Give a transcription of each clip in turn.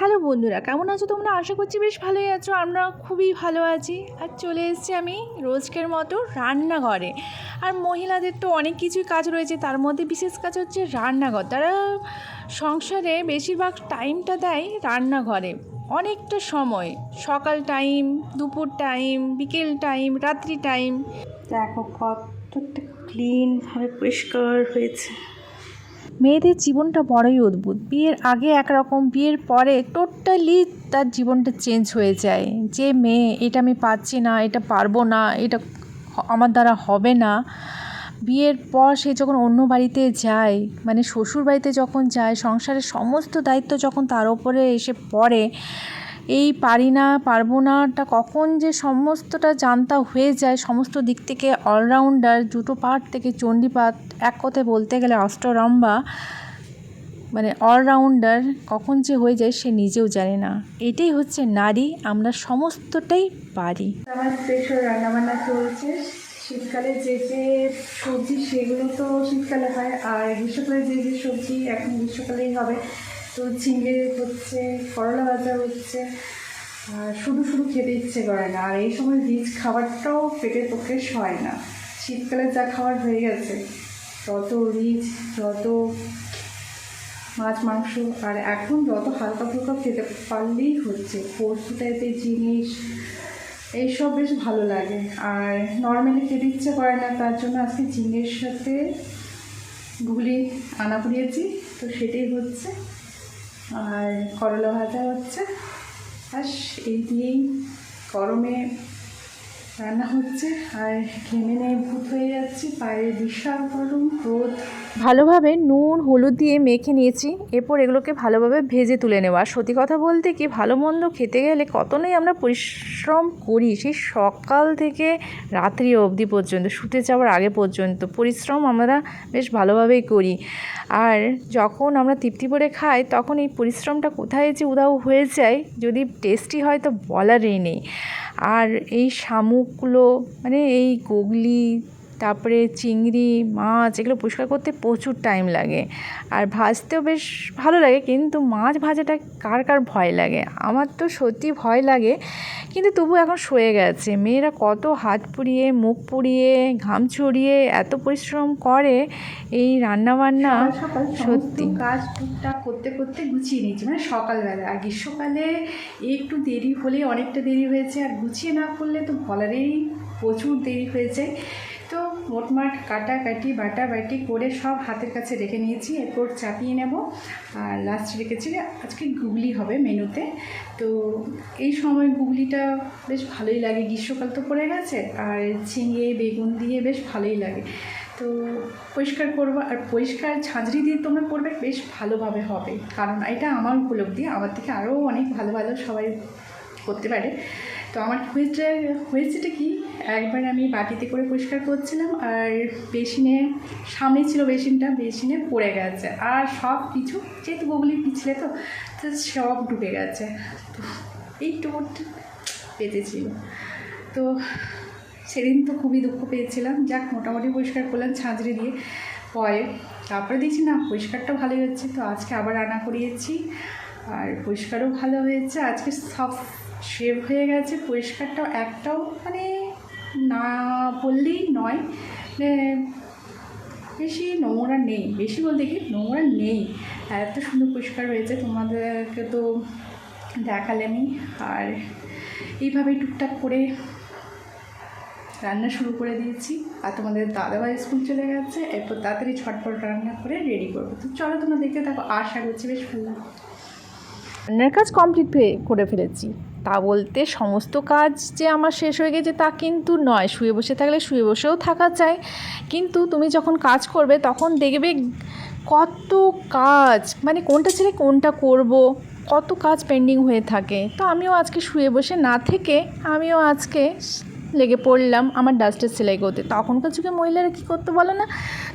Hello বন্ধুরা, কেমন আছো তোমরা? আশা করছি বেশ ভালোই আছো। আমরা খুবই ভালো আছি। আর চলে এসেছি আমি রোজকের মতো রান্নাঘরে। আর মহিলাদের তো অনেক কিছুই কাজ রয়েছে, তার মধ্যে বিশেষ কাজ হচ্ছে রান্নাঘর। তারা সংসারে বেশিরভাগ টাইমটা দেয় রান্নাঘরে। অনেকটা সময়, সকাল টাইম দুপুর টাইম বিকেল টাইম রাত্রি টাইম দেখো কতটা ক্লিনভাবে পরিষ্কার হয়েছে। মেয়েদের জীবনটা বড়ই অদ্ভুত। বিয়ের আগে একরকম, বিয়ের পরে টোটালি তার জীবনটা চেঞ্জ হয়ে যায়। যে মেয়ে, এটা আমি পাচ্ছি না, এটা পারব না, এটা আমার দ্বারা হবে না। বিয়ের পর সে যখন অন্য বাড়িতে যায় মানে শ্বশুর বাড়িতে যখন যায়, সংসারের সমস্ত দায়িত্ব যখন তার ওপরে এসে পড়ে এই পারি না, পারব নাটা কখন যে সমস্তটা জানতা হয়ে যায়, সমস্ত দিক থেকে অলরাউন্ডার দুটো পার্ট থেকে চণ্ডীপাঠ এক কথায় বলতে গেলে অষ্টরম্বা মানে অলরাউন্ডার কখন যে হয়ে যায় সে নিজেও জানে না। এটাই হচ্ছে নারী, আমরা সমস্তটাই পারি। আমার স্পেশাল রান্নাবান্না চলছে। শীতকালে যে যে সবজি, সেগুলো তো শীতকালে হয়, আর গ্রীষ্মকালে যে যে সবজি, এখন গ্রীষ্মকালেই হবে। তো ঝিঙে হচ্ছে, করলা ভাজা হচ্ছে, আর শুধু শুধু খেতে ইচ্ছে করে না। আর এই সময় রিচ খাবারটাও পেটের পক্ষে সয় না। শীতকালে যা খাবার হয়ে গেছে, যত রিচ, যত মাছ, মাংস, আর এখন যত হালকা ফুলকা খেতে পারলেই হচ্ছে। পোস্ত টাইপের জিনিস, এইসব বেশ ভালো লাগে। আর নর্মালি খেতে ইচ্ছে করে না, তার জন্য আজকে ঝিঙের সাথে গুলি আনা পুড়িয়েছি তো সেটাই হচ্ছে। আর করলা ভাজা হচ্ছে। ব্যাস এই দিয়েই গরমে রান্না হচ্ছে, আর ঘেমে ভূত হয়ে বিশাল গরম, রোদ। ভালোভাবে নুন, হলুদ দিয়ে মেখে নিয়েছি, এরপর এগুলোকে ভালোভাবে ভেজে তুলে নেওয়া। সত্যি কথা বলতে কি, ভালো মন্দ খেতে গেলে কতটাই আমরা পরিশ্রম করি, সেই সকাল থেকে রাত্রি অবধি পর্যন্ত, শুতে যাওয়ার আগে পর্যন্ত পরিশ্রম আমরা বেশ ভালোভাবেই করি। আর যখন আমরা তৃপ্তি করে খাই, তখন এই পরিশ্রমটা কোথায় যে উদাও হয়ে যায়, যদি টেস্টি হয় তো বলারই নেই। আর এই শামুকগুলো মানে এই গুগলি তারপরে চিংড়ি মাছ এগুলো পরিষ্কার করতে প্রচুর টাইম লাগে। আর ভাজতেও বেশ ভালো লাগে কিন্তু মাছ ভাজাটা কার কার ভয় লাগে? আমার তো সত্যি ভয় লাগে কিন্তু তবু এখন সয়ে গেছে। মেয়েরা কত হাত পুড়িয়ে মুখ পুড়িয়ে ঘাম ছড়িয়ে এত পরিশ্রম করে এই রান্নাবান্না? সত্যি। কাজ টুকটাক করতে করতে গুছিয়ে নিয়েছি। মানে সকালবেলা। আর গ্রীষ্মকালে একটু দেরি হলে অনেকটা দেরি হয়েছে আর গুছিয়ে না করলে তো বলারেই প্রচুর দেরি হয়েছে। মোটমাট কাটাকাটি বাটা বাটি করে সব হাতের কাছে রেখে নিয়েছি। এরপর চাপিয়ে নেব। আর লাস্ট রেখেছি আজকে গুগলি হবে মেনুতে। তো এই সময় গুগলিটা বেশ ভালোই লাগে। গ্রীষ্মকাল তো পড়ে গেছে। আর ঝিঙে, বেগুন দিয়ে বেশ ভালোই লাগে। তো পরিষ্কার করব। আর পরিষ্কার ঝাঁঝরি দিয়ে তোমরা করবে বেশ ভালোভাবে হবে। কারণ এটা আমার উপলব্ধি। আমার থেকে আরও অনেক ভালো ভালো সবাই করতে পারে। তো আমার হয়েছে, হয়েছেটা কি? একবার আমি বাটিতে করে পরিষ্কার করছিলাম আর বেসিনে সামনে ছিল বেসিনটা, বেসিনে পড়ে গেছে। আর সব কিছু, যেহেতু গুগলি পিছলে তো তো সব ডুবে গেছে। তো এই এইটুকু পেতেছিল তো সেদিন তো খুবই দুঃখ পেয়েছিলাম। যাক, মোটামুটি পরিষ্কার করলাম ছাঁচড়ি দিয়ে পরে। তারপরে দেখছি, না পরিষ্কারটা ভালোই হচ্ছে। তো আজকে আবার রান্না করিয়েছি। আর পরিষ্কারও ভালো হয়েছে। আজকে সব শেভ হয়ে গেছে, পরিষ্কারটাও একটাও মানে না বললেই নয়। বেশি নোংরা নেই, বেশি বলতে কি নোংরা নেই। এত সুন্দর পরিষ্কার হয়েছে, তোমাদেরকে তো দেখালে আমি। আর এইভাবেই টুকটাক করে রান্না শুরু করে দিয়েছি। আর তোমাদের দাদাভাই স্কুল চলে গেছে, এরপর তাড়াতাড়ি ছটপট রান্না করে রেডি করব। তো চলো তোমরা দেখতে থাকো আশা করছি বেশ রান্নার কাজ কমপ্লিট করে ফেলেছি। তা বলতে সমস্ত কাজ যে আমার শেষ হয়ে গেছে তা কিন্তু নয়। শুয়ে বসে থাকলে শুয়ে বসেও থাকা চাই কিন্তু তুমি যখন কাজ করবে তখন দেখবে কত কাজ মানে কোনটা ছেড়ে কোনটা করব, কত কাজ পেন্ডিং হয়ে থাকে। তো আমিও আজকে শুয়ে বসে না থেকে, আমিও আজকে লেগে পড়লাম, আমার ডাস্টের সেলাই করতে। তখনকার যুগে মহিলারা কী করতো বলো না?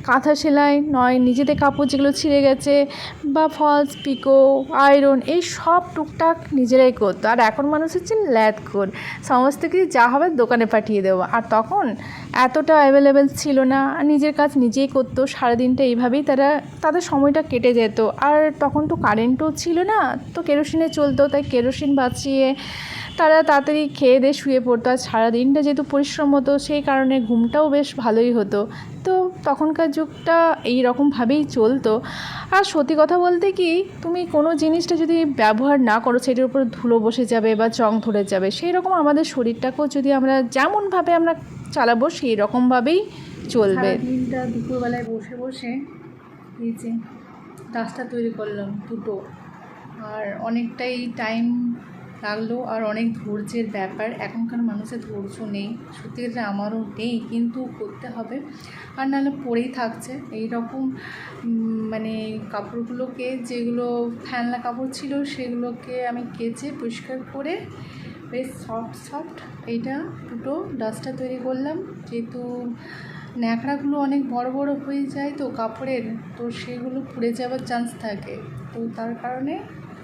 কাঁথা সেলাই নয়, নিজেদের কাপড় যেগুলো ছিঁড়ে গেছে বা ফলস পিকো আয়রন এই সব টুকটাক নিজেরাই করতো। আর এখন মানুষ হচ্ছে ল্যাদ কর সমস্ত কিছু যা হবে দোকানে পাঠিয়ে দেবো। আর তখন এতটা অ্যাভেলেবেল ছিল না। নিজের কাজ নিজেই করতো। সারাদিনটা এইভাবেই তারা, তাদের সময়টা কেটে যেত। আর তখন তো কারেন্টও ছিল না। তো কেরোসিনে চলতো। তাই কেরোসিন বাঁচিয়ে তারা তাড়াতাড়ি খেয়ে দিয়ে শুয়ে পড়তো। আর সারাদিনটা যেহেতু পরিশ্রম হতো, সেই কারণে ঘুমটাও বেশ ভালোই হতো। তো তখনকার যুগটা এই রকমভাবেই চলতো। আর সত্যি কথা বলতে কি, তুমি কোনো জিনিসটা যদি ব্যবহার না করো, সেটার উপর ধুলো বসে যাবে বা চং ধরে যাবে সেই রকম আমাদের শরীরটাকেও যদি আমরা যেমনভাবে আমরা চালাবো, সেই রকমভাবেই চলবে। দিনটা দুপুরবেলায় বসে বসে এই যে ডাস্টার তৈরি করলাম দুটো। আর অনেকটাই টাইম লাগল আর অনেক ধৈর্যের ব্যাপার। এখনকার মানুষের ধৈর্য নেই। সত্যি কথা আমারও নেই, কিন্তু করতে হবে। আর নাহলে পড়েই থাকছে। এই রকম মানে কাপড়গুলোকে যেগুলো ফ্যানলা কাপড় ছিল, সেগুলোকে আমি কেচে পরিষ্কার করে বেশ সফট সফট এইটা দুটো ডাস্টার তৈরি করলাম। যেহেতু ন্যাকড়াগুলো অনেক বড় বড় হয়ে যায় তো কাপড়ের, তো সেগুলো পুড়ে যাওয়ার চান্স থাকে। তো তার কারণে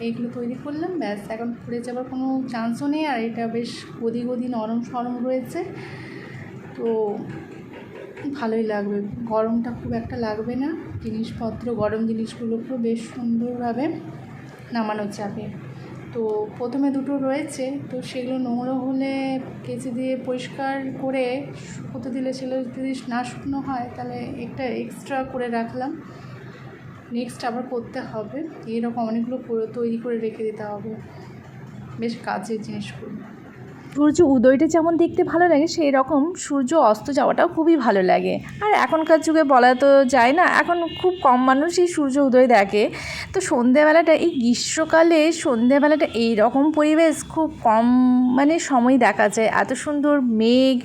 এইগুলো তৈরি করলাম, ব্যাস। এখন পুড়ে যাওয়ার কোনো চান্সও নেই, আর এটা বেশ গদি গদি নরম সরম রয়েছে। তো ভালোই লাগবে। গরমটা খুব একটা লাগবে না। জিনিসপত্র, গরম জিনিসগুলোকেও বেশ সুন্দরভাবে নামানো যাবে তো প্রথমে দুটো রয়েছে, তো সেগুলো নোংরা হলে কেচে দিয়ে পরিষ্কার করে শুকোতে দিলে সেগুলো যদি না শুকনো হয়, তাহলে একটা এক্সট্রা করে রাখলাম। নেক্সট আবার করতে হবে। এইরকম অনেকগুলো তৈরি করে রেখে দিতে হবে। বেশ কাজের জিনিসগুলো সূর্য উদয়টা যেমন দেখতে ভালো লাগে সেই রকম সূর্য অস্ত যাওয়াটাও খুবই ভালো লাগে। আর এখনকার যুগে বলা তো যায় না, এখন খুব কম মানুষই সূর্য উদয় দেখে। তো সন্ধেবেলাটা, এই গ্রীষ্মকালে সন্ধেবেলাটা এই রকম পরিবেশ খুব কম মানে সময় দেখা যায়। এত সুন্দর মেঘ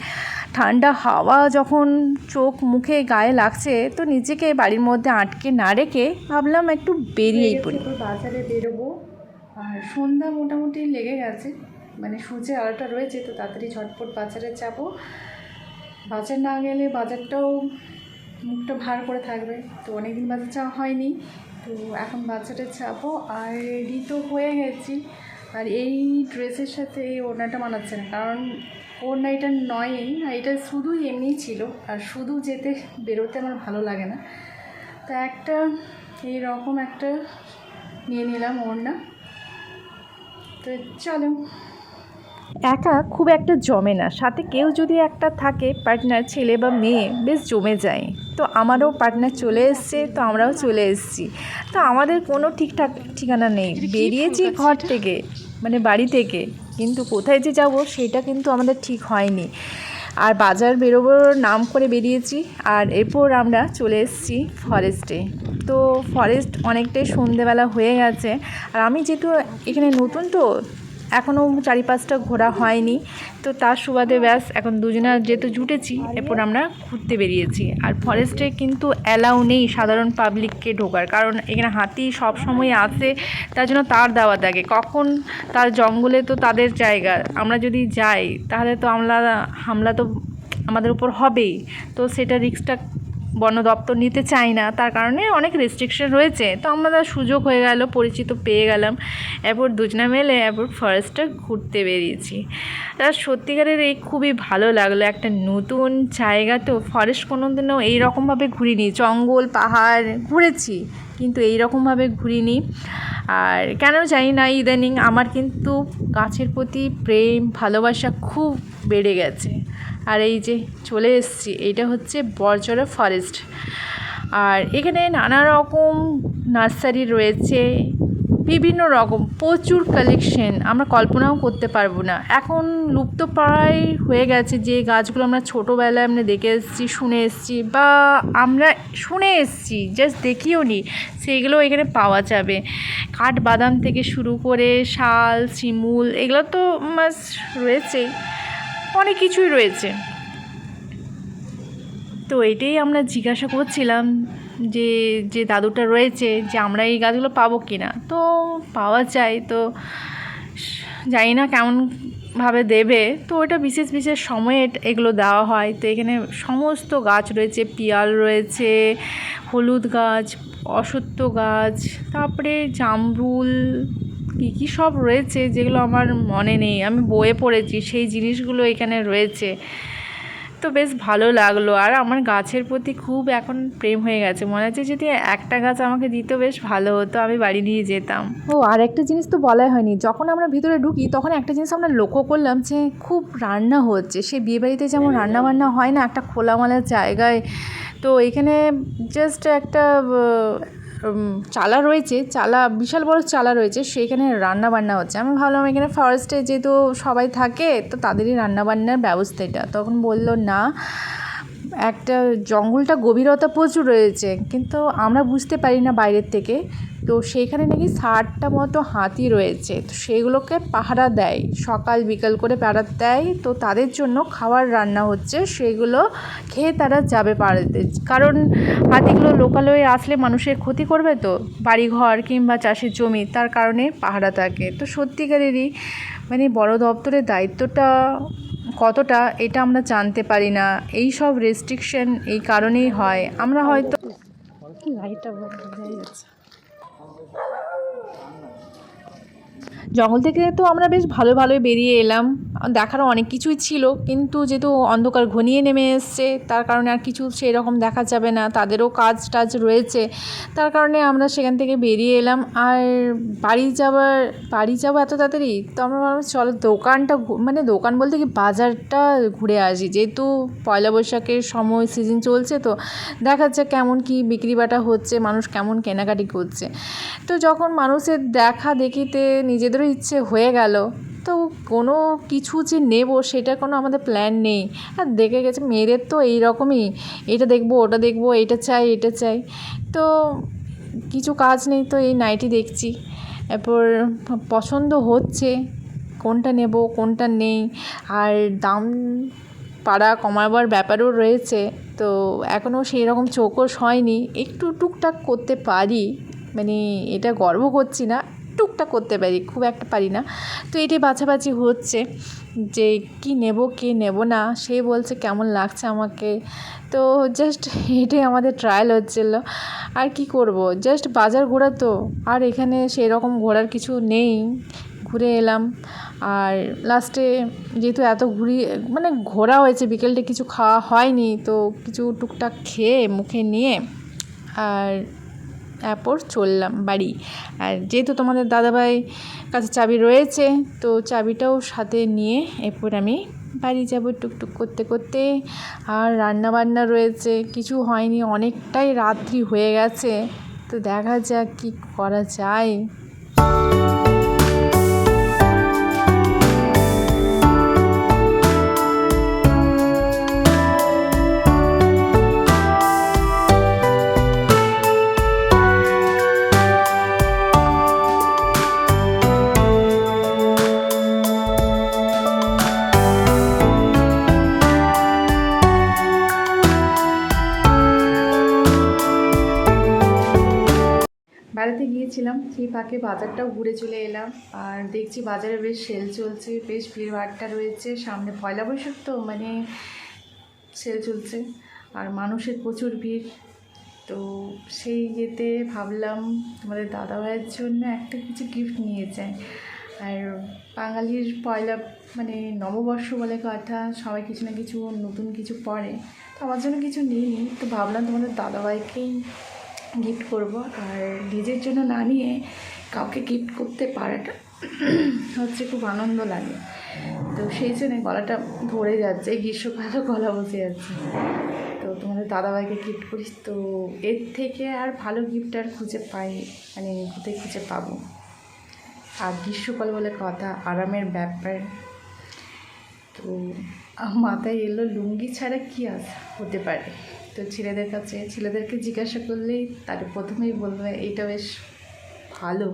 ঠান্ডা হাওয়া যখন চোখ মুখে গায়ে লাগছে তো নিজেকে বাড়ির মধ্যে আটকে না রেখে ভাবলাম একটু বেরিয়েই পড়ি। বাজারে বেরোবো। আর সন্ধ্যা মোটামুটি লেগে গেছে মানে সূর্যের আলোটা রয়েছে তো তাড়াতাড়ি ঝটপট বাজারে যাব। বাজার না গেলে বাজারটাও মুখটা ভার করে থাকবে তো অনেকদিন বাজার যাওয়া হয়নি। তো এখন বাজারে যাব আর রেডি তো হয়ে গেছি। আর এই ড্রেসের সাথে এই ওড়নাটা মানাচ্ছে না কারণ ওড়না এটা নয়ই এটা শুধুই এমনিই ছিল আর শুধু যেতে বেরোতে আমার ভালো লাগে না। তা একটা এই রকম একটা নিয়ে নিলাম ওড়না তো চলো। একা খুব একটা জমে না সাথে কেউ যদি একটা থাকে পার্টনার ছেলে বা মেয়ে বেশ জমে যায়। তো আমারও পার্টনার চলে এসছে তো আমরাও চলে এসেছি। তো আমাদের কোনো ঠিকঠাক ঠিকানা নেই। বেরিয়েছি ঘর থেকে মানে বাড়ি থেকে। কিন্তু কোথায় যে যাব সেটা কিন্তু আমাদের ঠিক হয়নি। আর বাজার বেরোবোর নাম করে বেরিয়েছি আর এরপর আমরা চলে এসেছি ফরেস্টে তো ফরেস্ট অনেকটাই সন্ধেবেলা হয়ে গেছে। আর আমি যেহেতু এখানে নতুন তো এখনও চারিপাশটা ঘোরা হয়নি। তো তার সুবাদে ব্যাস, এখন দুজনে যেহেতু জুটেছি, এরপর আমরা ঘুরতে বেরিয়েছি। আর ফরেস্টে কিন্তু অ্যালাউ নেই সাধারণ পাবলিককে ঢোকার। কারণ এখানে হাতি সব সময় আসে তার জন্য তার দেওয়া থাকে কখন তার জঙ্গলে তো তাদের জায়গা। আমরা যদি যাই, তাহলে তো আমরা, হামলা তো আমাদের উপর হবেই। তো সেটা রিস্কটা বন দপ্তর নিতে চায় না, তার কারণে অনেক রেস্ট্রিকশন রয়েছে। তো আমরা সুযোগ হয়ে গেল, পরিচিত পেয়ে গেলাম। এরপর দুজনা মেলে এরপর ফরেস্টটা ঘুরতে বেরিয়েছি। তার সত্যিকারের এই খুবই ভালো লাগল একটা নতুন জায়গা। তো ফরেস্ট কোনো দিনও এইরকমভাবে ঘুরিনি। জঙ্গল, পাহাড় ঘুরেছি, কিন্তু এই রকমভাবে ঘুরিনি। আর কেন জানি না, ইদানিং আমার কিন্তু গাছের প্রতি প্রেম, ভালোবাসা খুব বেড়ে গেছে। আর এই যে চলে এসেছি, এইটা হচ্ছে বরজরা ফরেস্ট আর এখানে নানা রকম নার্সারি রয়েছে, বিভিন্ন রকম, প্রচুর কালেকশন আমরা কল্পনাও করতে পারব না। এখন লুপ্ত প্রায় হয়ে গেছে যে গাছগুলো আমরা ছোটোবেলায় আমরা দেখে এসেছি, শুনে এসেছি বা আমরা শুনে এসেছি জাস্ট দেখিও নি, সেইগুলো এখানে পাওয়া যাবে। কাঠবাদাম থেকে শুরু করে শাল, শিমুল, এগুলো তো মাস রয়েছেই। অনেক কিছুই রয়েছে। তো এটাই আমরা জিজ্ঞাসা করছিলাম যে যে দাদুটা রয়েছে যে আমরা এই গাছগুলো পাবো কি না তো পাওয়া যায়, তো জানি না কেমন ভাবে দেবে। তো ওটা বিশেষ বিশেষ সময়ে এগুলো দেওয়া হয়। তো এখানে সমস্ত গাছ রয়েছে, পিয়াল রয়েছে, হলুদ গাছ, অশ্বত্থ গাছ, তারপরে জামরুল কী কী সব রয়েছে যেগুলো আমার মনে নেই। আমি বইয়ে পড়েছি, সেই জিনিসগুলো এখানে রয়েছে। তো বেশ ভালো লাগল। আর আমার গাছের প্রতি খুব এখন প্রেম হয়ে গেছে। মনে হচ্ছে যদি একটা গাছ আমাকে দিত বেশ ভালো হতো, আমি বাড়ি নিয়ে যেতাম। ও, আর একটা জিনিস তো বলাই হয়নি। যখন আমরা ভিতরে ঢুকি, তখন একটা জিনিস আমরা লক্ষ্য করলাম যে খুব রান্না হচ্ছে। সে বিয়েবাড়িতে যেমন রান্না বান্না হয় না, একটা খোলামেলা জায়গায়। তো এখানে জাস্ট একটা চালা রয়েছে, চালা, বিশাল বড় চালা রয়েছে, সেইখানে রান্না বান্না হচ্ছে। আমি ভাবলাম এখানে ফরেস্টে যেহেতু সবাই থাকে, তো তাদেরই রান্না বান্নার ব্যবস্থা এটা। তখন বলল, না একটা জঙ্গলটা গভীরতা প্রচুর রয়েছে, কিন্তু আমরা বুঝতে পারি না বাইরের থেকে। তো সেইখানে নাকি ষাটটা মতো হাতি রয়েছে, তো সেগুলোকে পাহারা দেয়। সকাল বিকাল করে পাহারা দেয়, তো তাদের জন্য খাবার রান্না হচ্ছে, সেগুলো খেয়ে তারা যাবে পাড়াতে কারণ হাতিগুলো লোকালয়ে আসলে মানুষের ক্ষতি করবে তো, বাড়িঘর কিংবা চাষের জমি, তার কারণে পাহারা থাকে। তো সত্যিকারেরই মানে বড় দপ্তরের দায়িত্বটা কতটা এটা আমরা জানতে পারি না। এই সব রেস্ট্রিকশন এই কারণেই হয়। আমরা হয়তো লাইটটা বোঝাই যাচ্ছে জঙ্গল থেকে তো আমরা বেশ ভালো ভালোই বেরিয়ে এলাম। দেখারও অনেক কিছুই ছিল, কিন্তু যেহেতু অন্ধকার ঘনিয়ে নেমে এসছে, তার কারণে আর কিছু সেই রকম দেখা যাবে না। তাদেরও কাজ টাজ রয়েছে, তার কারণে আমরা সেখান থেকে বেরিয়ে এলাম। আর বাড়ি যাওয়ার বাড়ি যাব এত তাড়াতাড়ি? তো আমরা ভাবলাম, চলো দোকানটা মানে দোকান বলতে কি বাজারটা ঘুরে আসি। যেহেতু পয়লা বৈশাখের সময় সিজন চলছে তো, দেখা যাচ্ছে কেমন কি বিক্রি বাটা হচ্ছে, মানুষ কেমন কেনাকাটি করছে। তো যখন মানুষের দেখা দেখিতে নিজেদেরও ইচ্ছে হয়ে গেল। তো কোনো কিছু যে নেব সেটা কোনো আমাদের প্ল্যান নেই। আর দেখে গেছে মেয়েদের তো এই রকমই এটা দেখব, ওটা দেখব, এটা চাই এটা চাই। তো কিছু কাজ নেই তো এই নাইটি দেখছি। এরপর পছন্দ হচ্ছে, কোনটা নেব, কোনটা নেই। আর দাম পাড়া কমাবার ব্যাপারও রয়েছে। তো এখনও সেই রকম চৌকস হয়নি। একটু টুকটাক করতে পারি। মানে এটা গর্ব করছি না। টুকটাক করতে পারি, খুব একটা পারি না। তো এটাই বাছাবাছি হচ্ছে যে কি নেব কি নেব না, সে বলছে কেমন লাগছে আমাকে। তো জাস্ট এটাই আমাদের ট্রায়াল হচ্ছিল। আর কি করব? জাস্ট বাজার ঘোরা তো, আর এখানে সেই রকম ঘোরার কিছু নেই। ঘুরে এলাম। আর লাস্টে যেহেতু এত ঘুরি মানে ঘোরা হয়েছে বিকেলটা কিছু খাওয়া হয়নি, তো কিছু টুকটাক খেয়ে, মুখে নিয়ে, আর তারপর চললাম বাড়ি। আর যেহেতু তোমাদের দাদাভাই কাছে চাবি রয়েছে, তো চাবিটাও সাথে নিয়ে এরপর আমি বাড়ি যাব টুকটুক করতে করতে। আর রান্না বান্না রয়েছে, কিছু হয়নি, অনেকটাই রাত্রি হয়ে গেছে। তো দেখা যাক কী করা যায়। সেই ফাঁকে বাজারটাও ঘুরে চলে এলাম। আর দেখছি বাজারে বেশ সেল চলছে, বেশ ভিড়ভাড়টা রয়েছে, সামনে পয়লা বৈশাখ তো মানে সেল চলছে। আর মানুষের প্রচুর ভিড়। তো সেই ইয়েতে ভাবলাম তোমাদের দাদা ভাইয়ের জন্য একটা কিছু গিফট নিয়ে যাই। আর বাঙালির পয়লা মানে নববর্ষ বলে কথা, সবাই কিছু না কিছু নতুন কিছু পড়ে তো আমার জন্য কিছু নিইনি তো ভাবলাম তোমাদের দাদাভাইকেই গিফট করব। আর নিজের জন্য না নিয়ে কাউকে গিফট করতে পারাটা হচ্ছে খুব আনন্দ লাগে। তো সেই জন্য গলাটা ধরে যাচ্ছে, গ্রীষ্মকালও গলা বসে যাচ্ছে। তো তোমাদের দাদাভাইকে গিফট করিস, তো এর থেকে আর ভালো গিফট আর খুঁজে পাই মানে কোথায় খুঁজে পাবো? আর গ্রীষ্মকাল বলে কথা, আরামের ব্যাপার। তো মাথায় এলো লুঙ্গি ছাড়া কী আস হতে পারে। তো ছেলেদের কাছে, ছেলেদেরকে জিজ্ঞাসা করলেই তার প্রথমেই বলবে এটা বেশ ভালো।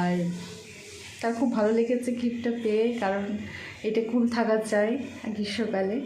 আর তার খুব ভালো লেগেছে গিফটটা পেয়ে, কারণ এটা কুল থাকা চাই গ্রীষ্মকালে।